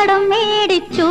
കടം മേടിച്ചു.